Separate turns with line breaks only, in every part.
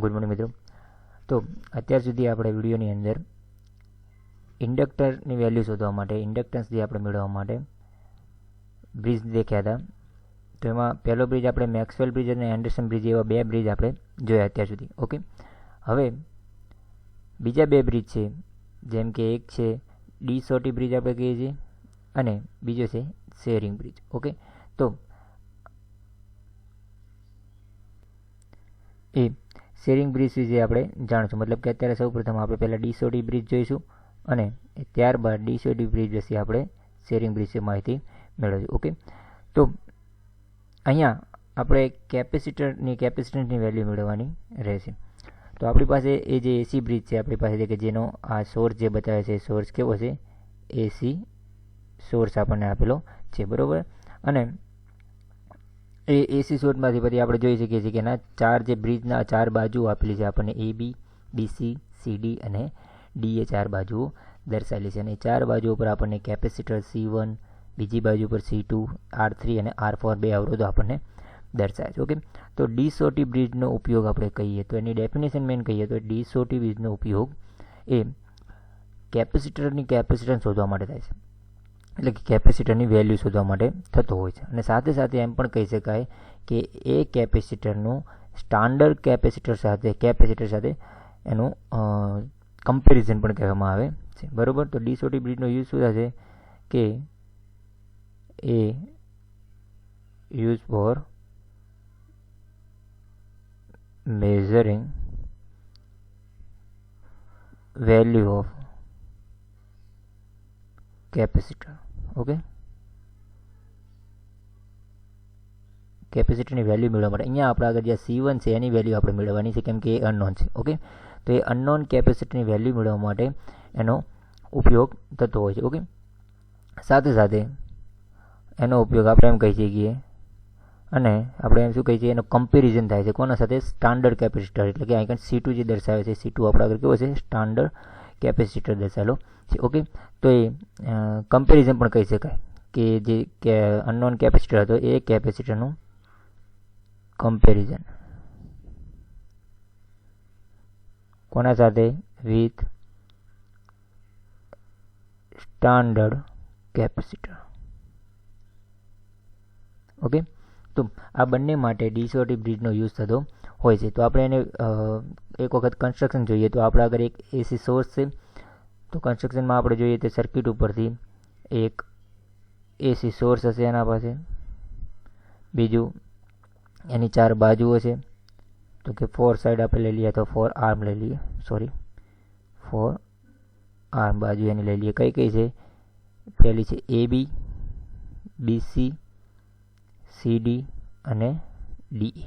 Good morning મિત્રો. તો અત્યાર સુધી આપણે વિડીયોની અંદર ઇન્ડક્ટરની વેલ્યુ શોધવા માટે, ઇન્ડક્ટન્સ જે આપણે મેળવવા માટે બ્રિજ દેખ્યા હતા તો એમાં પહેલો બ્રિજ આપણે મેક્સવેલ બ્રિજ અને એન્ડરસન બ્રિજ એવા બે બ્રિજ આપણે જોયા અત્યાર સુધી ઓકે હવે, બીજા બે બ્રિજ છે, જેમ કે એક છે ડી સોટી બ્રિજ આપણે કહીએ છીએ અને બીજો છે શેરિંગ બ્રિજ ઓકે તો એ શેરિંગ બ્રિજ વિશે આપણે જાણીશું, મતલબ કે અત્યારે સૌપ્રથમ આપણે પહેલાં ડીસોટી બ્રિજ જોઈશું અને ત્યારબાદ ડીસોડી બ્રિજ વિશે આપણે શેરિંગ બ્રિજ વિશે માહિતી મેળવીશું ઓકે તો અહીંયા આપણે કેપેસિટરની કેપેસિટન્સની વેલ્યુ મેળવવાની રહેશે. તો આપણી પાસે એ જે એસી બ્રિજ છે, આપણી પાસે કે જેનો આ સોર્સ જે બતાવે છે સોર્સ કેવો છે? એસી સોર્સ આપણને આપેલો છે, બરાબર? અને એ એસી સોર્સમાંથી પછી આપણે જોઈ શકીએ છીએ કે એના ચાર જે બ્રિજના ચાર બાજુ આપેલી છે, આપણને એ બી બીસી સીડી અને ડી એ ચાર બાજુઓ દર્શાવેલી છે. અને ચાર બાજુ ઉપર આપણને કેપેસિટર સી વન બીજી બાજુ પર સી ટુ આર થ્રી અને આર ફોર બે અવરોધો આપણને દર્શાવે છે. ઓકે તો ડી સોટી બ્રિજનો ઉપયોગ આપણે કહીએ તો એની ડેફિનેશન મેન કહીએ તો ડીસોટી બ્રિજનો ઉપયોગ એ કેપેસિટરની કેપેસિટન્સ શોધવા માટે થાય છે. એટલે કે કેપેસિટરની વેલ્યુ શોધવા માટે થતો હોય છે. અને સાથે સાથે એમ પણ કહી શકાય કે એ કેપેસિટરનું સ્ટાન્ડર્ડ કેપેસિટર સાથે કેપેસિટર સાથે એનું કમ્પેરિઝન પણ કહેવામાં આવે છે. બરાબર? તો ડીસોટી બ્રિજનો યુઝ શું થશે? કે એ use for measuring value of capacitor okay કેપેસિટરની વેલ્યુ મેળવવા માટે. અહીંયા આપણે આગળ જે સી વન છે, એની વેલ્યુ આપણે મેળવવાની છે, કેમ કે એ અનનોન છે ઓકે તો એ અનનોન કેપેસિટરની વેલ્યુ મેળવવા માટે એનો ઉપયોગ થતો હોય છે ઓકે સાથે સાથે એનો ઉપયોગ આપણે એમ કહી શકીએ. અને આપણે એમ શું કહીએ છીએ એનો કમ્પેરિઝન થાય છે. કોના સાથે? સ્ટાન્ડર્ડ કેપેસિટર એટલે કે અહીં સી ટુ જે દર્શાવે છે સી ટુ આપણા આગળ કેવો છે? સ્ટાન્ડર્ડ કેપેસિટર દર્શાવેલો. છે ઓકે તો એ કમ્પેરિઝન પણ કહી શકાય કે જે કે અનનોન કેપેસિટર હતો, એ કેપેસિટરનું કમ્પેરિઝન કોના સાથે? વિથ સ્ટાન્ડર્ડ કેપેસિટર ઓકે તો આ બંને માટે ડીસોટી બ્રિજનો યુઝ થતો હોય છે. તો આપણે એને એક વખત કન્સ્ટ્રક્શન જોઈએ. તો આપણે આગળ એક એસી સોર્સ છે. તો કન્સ્ટ્રક્શનમાં આપણે જોઈએ તો સર્કિટ ઉપરથી એક એસી સોર્સ હશે એના પાસે. બીજું એની ચાર બાજુઓ છે. તો કે ફોર સાઈડ આપણે લઈ લઈએ તો ફોર આર્મ લઈ લઈએ. સોરી ફોર આર્મ બાજુ એની લઈ લઈએ. કઈ કઈ છે? પહેલી છે એ બી બીસી સીડી અને ડીઈ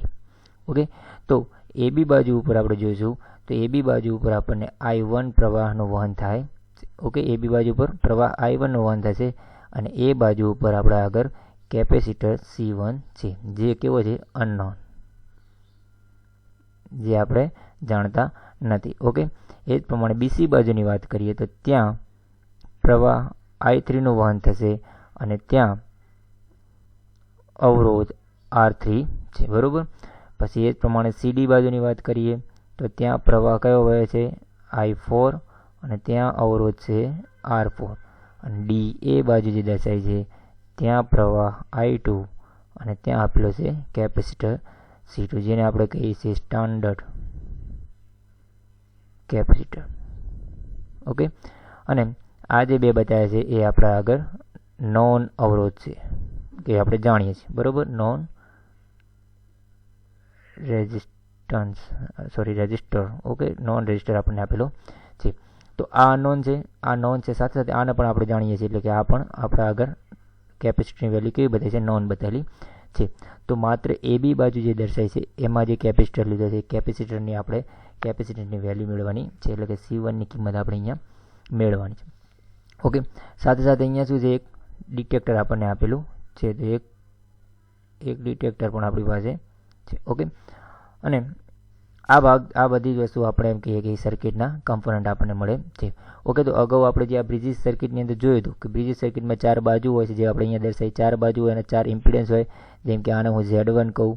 ઓકે તો એ બી બાજુ ઉપર આપણે જોઈશું. તો એ બી બાજુ ઉપર આપણને આઈ વન પ્રવાહનું વહન થાય. ઓકે એ બી બાજુ પર પ્રવાહ આઈ વનનું વહન થશે અને એ બાજુ ઉપર આપણે આગળ કેપેસિટર સી વન છે, જે કેવો છે? અનનોન. જે આપણે જાણતા નથી. ઓકે એ જ પ્રમાણે બીસી બાજુની વાત કરીએ તો ત્યાં પ્રવાહ આઈ થ્રીનું વહન થશે અને ત્યાં અવરોધ આર થ્રી છે, બરાબર? પછી એ જ પ્રમાણે સીડી બાજુની વાત કરીએ, તો ત્યાં પ્રવાહ કયો વહે છે? આઈ ફોર અને ત્યાં અવરોધ છે આર ફોર અને ડી એ બાજુ જે દર્શાય છે, ત્યાં પ્રવાહ આઈ ટુ અને ત્યાં આપેલો છે કેપેસિટર સી ટુ જેને આપણે કહીએ છીએ સ્ટાન્ડર્ડ કેપેસિટર. ઓકે અને આ જે બે બતાવ્યા છે, એ આપણા આગળ નોન અવરોધ છે. કે આપણે જાણીએ છીએ. બરાબર? Known resistance sorry resistor okay known resistor આપણને આપેલો છે. તો આ નોન છે, આ નોન છે, સાથે સાથે આને પણ આપણે જાણીએ છીએ. એટલે કે આ પણ આપણા આગળ કેપેસિટીની વેલ્યુ કેવી બતાવી છે? નોન બતાવેલી છે. તો માત્ર એ બી બાજુ જે દર્શાય છે, એમાં જે કેપેસિટર લીધો છે કેપેસિટરની આપણે કેપેસિટરની વેલ્યુ મેળવવાની છે. એટલે કે સી વનની કિંમત આપણે અહીંયા મેળવવાની છે. ઓકે સાથે સાથે અહીંયા શું છે? એક ડિટેક્ટર આપણને આપેલું છે તો એક એક ડિટેક્ટર પણ આપણી પાસે છે. ઓકે અને આ ભાગ, આ બધી જ વસ્તુ આપણે એમ કહીએ કે સર્કિટના કમ્પોનન્ટ આપણને મળે છે. ઓકે તો અગાઉ આપણે જે આ બ્રિજિસ સર્કિટની અંદર જોયું હતું કે બ્રિજિસ સર્કિટમાં ચાર બાજુ હોય છે, જે આપણે અહીંયા દર્શાવી ચાર બાજુ અને ચાર ઇમ્પિડન્સ હોય. જેમ કે આને હું ઝેડ વન કહું,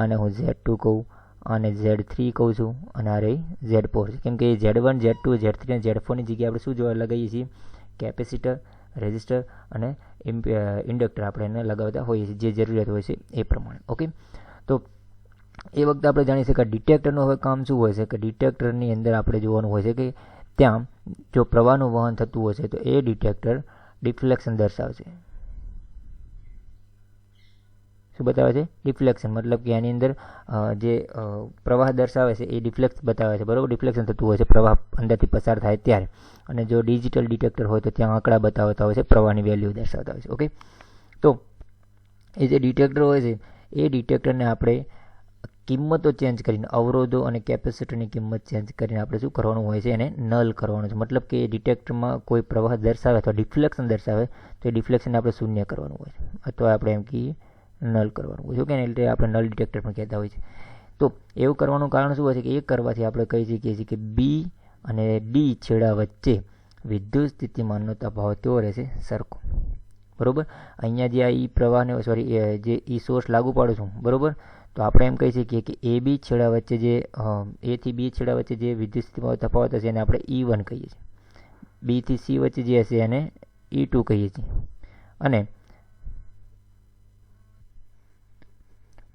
આને હું ઝેડ ટુ કહું અને ઝેડ થ્રી કહું છું, અને આ રહી ઝેડ ફોર છે કેમ કે Z one Z two Z three અને ઝેડ ફોરની જગ્યાએ આપણે શું જોવા લગાવીએ છીએ? કેપેસિટર રેઝિસ્ટર અને ઇન્ડક્ટર આપણે એને લગાવતા હોઈએ છીએ, જે જરૂરિયાત હોય છે એ પ્રમાણે, ઓકે? તો એ વખતે આપણે જાણી શકીએ ડિટેક્ટરનું હવે કામ શું હોય છે? કે ડિટેક્ટરની અંદર આપણે જોવાનું હોય છે કે ત્યાં જો પ્રવાહનું વહન થતું હોય છે તો એ ડિટેક્ટર ડિફ્લેક્શન દર્શાવશે શું બતાવે છે? ડિફ્લેક્શન મતલબ કે એની અંદર જે પ્રવાહ દર્શાવે છે, એ ડિફ્લેક્સ બતાવે છે. બરાબર? ડિફ્લેક્શન થતું હોય છે, પ્રવાહ અંદરથી પસાર થાય ત્યારે. અને જો ડિજિટલ ડિટેક્ટર હોય તો ત્યાં આંકડા બતાવતા હોય છે, પ્રવાહની વેલ્યુ દર્શાવતા હોય છે. ઓકે તો, એ જે ડિટેક્ટર હોય છે, એ ડિટેક્ટરને આપણે કિંમતો ચેન્જ કરીને, અવરોધો અને કેપેસિટરની કિંમત ચેન્જ કરીને આપણે શું કરવાનું હોય છે, એને નલ કરવાનું છે. મતલબ કે ડિટેક્ટરમાં કોઈ પ્રવાહ દર્શાવે અથવા ડિફ્લેક્શન દર્શાવે, તો એ ડિફ્લેક્શન આપણે શૂન્ય કરવાનું હોય છે. અથવા આપણે એમ કહીએ નલ કરવાનું હોય. છે કે એટલે આપણે નલ ડિટેક્ટર પણ કહેતા હોય છે. તો એવું કરવાનું કારણ શું હોય છે કે એ કરવાથી આપણે કહી શકીએ છીએ કે બી અને ડી છેડા વચ્ચે વિદ્યુત સ્થિતિમાનનો તફાવત કેવો રહેશે? સરખો. બરાબર? અહીંયા જે આ ઈ પ્રવાહને સોરી જે ઈ સોર્સ લાગુ પાડું છું, બરાબર? તો આપણે એમ કહી શકીએ કે એ બી છેડા વચ્ચે જે એથી બી છેડા વચ્ચે જે વિદ્યુત સ્થિતિમાં તફાવત હશે એને આપણે ઈ વન કહીએ છીએ. બીથી સી વચ્ચે જે હશે એને ઈ ટુ કહીએ છીએ. અને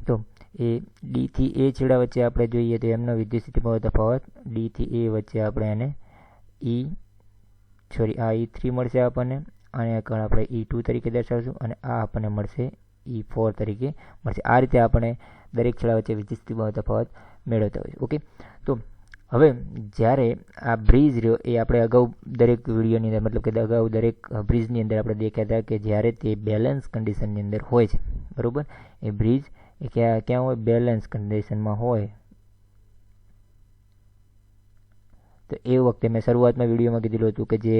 તો એ ડીથી એ છેડા વચ્ચે આપણે જોઈએ તો એમનો વિદ્યુત સ્થિતિમાં તફાવત ડીથી એ વચ્ચે આપણે એને ઈ સોરી આ ઈ થ્રી મળશે આપણને. અને આપણે ઈ ટુ તરીકે દર્શાવશું અને આ આપણને મળશે ઈ ફોર તરીકે મળશે. આ રીતે આપણે દરેક છેડા વચ્ચે વિદ્યુત સ્થિતિમાં તફાવત મેળવતા હોય ઓકે તો હવે જ્યારે આ બ્રિજ રહ્યો, એ આપણે અગાઉ દરેક વિડીયોની અંદર, મતલબ કે અગાઉ દરેક બ્રિજની અંદર આપણે દેખ્યા હતા કે જ્યારે તે બેલેન્સ કન્ડિશનની અંદર હોય છે. બરાબર? એ બ્રિજ એ ક્યાં ક્યાં હોય? બેલેન્સ કન્ડિશનમાં હોય. તો એ વખતે મેં શરૂઆતમાં વિડીયોમાં કીધેલું હતું કે જે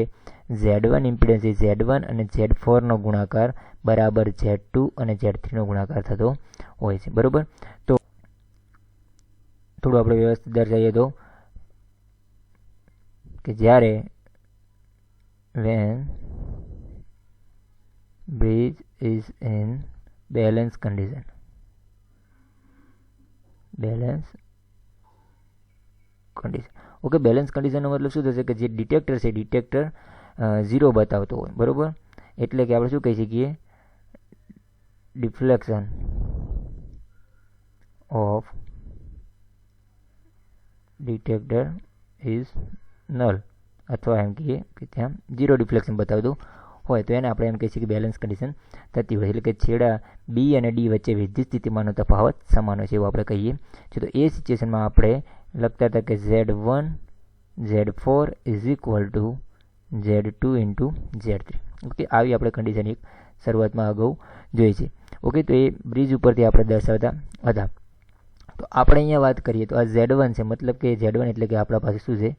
Z one impedance Z one અને ઝેડ ફોરનો ગુણાકાર બરાબર ઝેડ ટુ અને ઝેડ થ્રીનો ગુણાકાર થતો હોય છે. બરાબર? તો થોડું આપણે વ્યવસ્થિત દર્શાવીએ તો કે જ્યારે when bridge is in balance condition balance condition okay balance કન્ડિશનનો મતલબ શું થશે કે જે ડિટેક્ટર છે ડિટેક્ટર ઝીરો બતાવતો હોય, બરાબર? એટલે કે આપણે શું કહી શકીએ? Deflection of detector is null અથવા એમ કહીએ કે ત્યાં ઝીરો ડિફ્લેક્શન બતાવતું હોય તો એને આપણે એમ કહીએ છીએ કે બેલેન્સ કન્ડિશન થતી હોય એટલે કે છેડા બી અને ડી વચ્ચે વિદ્યુત સ્થિતિમાનનો તફાવત સમાન હોય છે એવું આપણે કહીએ. છીએ તો એ સિચ્યુએશનમાં આપણે લખતા હતા કે Z one Z four is equal to Z two into Z three okay, આવી આપણે કન્ડિશન એક શરૂઆતમાં અગાઉ જોઈ છે. ઓકે, તો એ બ્રિજ ઉપરથી આપણે દર્શાવતા હતા. તો આપણે અહીંયા વાત કરીએ તો આ ઝેડ વન છે. મતલબ કે ઝેડ વન એટલે કે આપણા પાસે શું છે?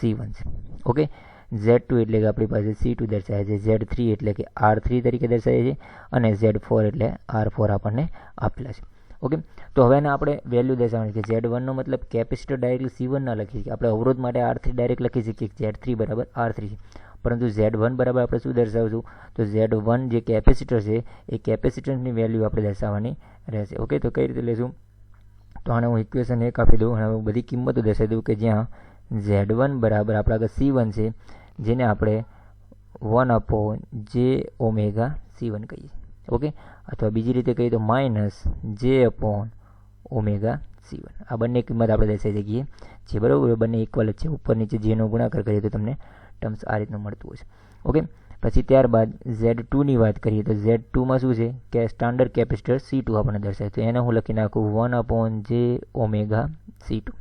સી વન છે. ઓકે ઝેડ ટુ એટલે કે આપણી પાસે સી ટુ દર્શાવે છે. ઝેડ થ્રી એટલે કે આર થ્રી તરીકે દર્શાવે છે અને ઝેડ ફોર એટલે આર ફોર આપણને આપેલા છે. ઓકે તો હવે એને આપણે વેલ્યુ દર્શાવવાની કે ઝેડ વનનો મતલબ કેપેસિટર ડાયરેક્ટ સી વન ના લખી શકીએ આપણે અવરોધ માટે આર થ્રી ડાયરેક્ટ લખી શકીએ ઝેડ થ્રી બરાબર આર થ્રી પરંતુ ઝેડ વન બરાબર આપણે શું દર્શાવશું? તો ઝેડ વન જે કેપેસિટર છે, એ કેપેસિટરની વેલ્યુ આપણે દર્શાવવાની રહેશે. ઓકે તો કઈ રીતે લેશું તો આને હું ઇક્વેશન એક આપી દઉં અને બધી કિંમતો દર્શાવી દઉં કે જ્યાં ઝેડ વન બરાબર આપણા આગળ સી વન છે, જેને આપણે one upon J omega C one કહીએ. ઓકે? અથવા બીજી રીતે કહીએ તો માઇનસ જે અપોન ઓમેગા સી વન. આ બંને કિંમત આપણે દર્શાવી શકીએ. જે બરાબર બંને ઇક્વલ જ છે. ઉપર નીચે જેનો ગુણાકાર કરીએ તો તમને ટર્મ્સ આ રીતનું મળતું હોય છે. ઓકે? પછી ત્યારબાદ ઝેડ ટુની વાત કરીએ તો ઝેડ ટુમાં શું છે? કે સ્ટાન્ડર્ડ કેપેસિટર સી ટુ આપણને દર્શાવે તો એને હું લખી નાખું one upon J omega C two.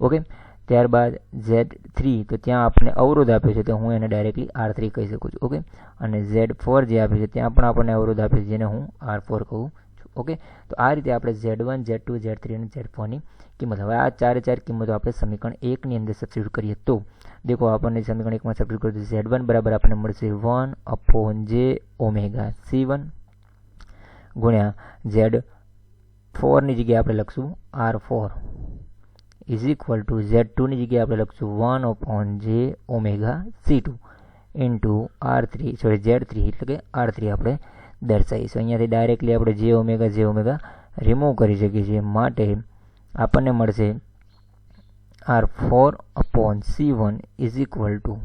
Okay? ત્યારબાદ ઝેડ થ્રી તો ત્યાં આપણે અવરોધ આપ્યો છે, તો હું એને ડાયરેક્ટલી આર થ્રી કહી શકું છું ઓકે અને ઝેડ ફોર જે આપ્યું છે, ત્યાં પણ આપણને અવરોધ આપ્યો છે, જેને હું આર ફોર કહું છું ઓકે તો આ રીતે આપણે Z one Z two Z three અને ઝેડ ફોરની કિંમત, હવે આ ચારે ચાર કિંમતો આપણે સમીકરણ એકની અંદર સબસ્ટિટ્યુટ કરીએ, તો દેખો આપણને સમીકરણ એકમાં સબસ્ટિટ્યુટ કરીએ ઝેડ વન બરાબર આપણને મળશે one upon J omega C one ગુણ્યા ઝેડ ફોરની જગ્યાએ આપણે લખશું R four is equal to Z ટુની જગ્યાએ આપણે લખશું one upon J omega C two into R three sorry Z three એટલે કે આર થ્રી આપણે દર્શાવીશું અહીંયાથી ડાયરેક્ટલી આપણે જે ઓમેગા જે ઓમેગા રિમૂવ કરી શકીએ છીએ માટે આપણને મળશે R four upon C one is equal to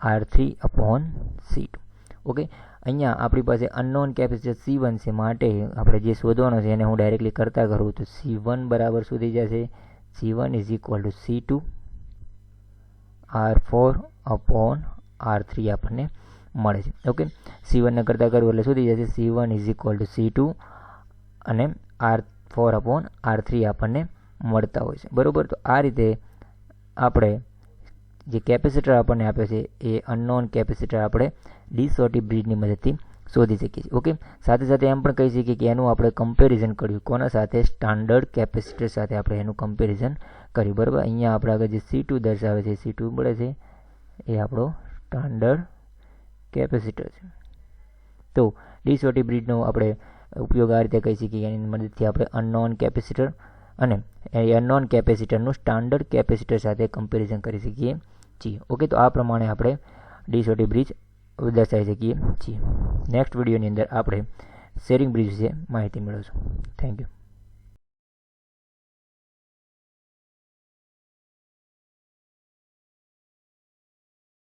R three upon C two okay અહીંયા આપણી પાસે અનનોન કેપેસિટર સી વન છે માટે આપણે જે શોધવાનો છે એને હું ડાયરેક્ટલી કરતા કરું તો સી વન બરાબર શું થઈ જશે C is equal to to C two R four upon R three આપણને મળે છે. ઓકે સી વનને કરતાં કરવું એટલે શું થઈ જશે? C one is equal to C two અને R four upon R three આપણને મળતા હોય છે. બરાબર? તો આ રીતે આપણે જે કેપેસિટર આપણને આપે છે, એ અનનોન કેપેસિટર આપણે ડીસોટી બ્રિજની મદદથી શોધી શકીએ છીએ. ઓકે સાથે સાથે એમ પણ કહી શકીએ કે એનું આપણે કમ્પેરિઝન કર્યું. કોના સાથે? સ્ટાન્ડર્ડ કેપેસિટર સાથે આપણે એનું કમ્પેરિઝન કર્યું. બરાબર? અહીંયા આપણે આગળ જે સી ટુ દર્શાવે છે સી ટુ મળે છે. એ આપણો સ્ટાન્ડર્ડ કેપેસિટર છે. તો ડીસોટી બ્રિજનો આપણે ઉપયોગ આ રીતે કહી શકીએ એની મદદથી આપણે અનનોન કેપેસિટર અને અનનોન કેપેસિટરનું સ્ટાન્ડર્ડ કેપેસિટર સાથે કમ્પેરિઝન કરી શકીએ છીએ. ઓકે તો આ પ્રમાણે આપણે ડીસોટી બ્રિજ દર્શાવી શકીએ છીએ નેક્સ્ટ વિડીયોની અંદર આપણે શેરિંગ બ્રિજ વિશે માહિતી મેળવશું. Thank you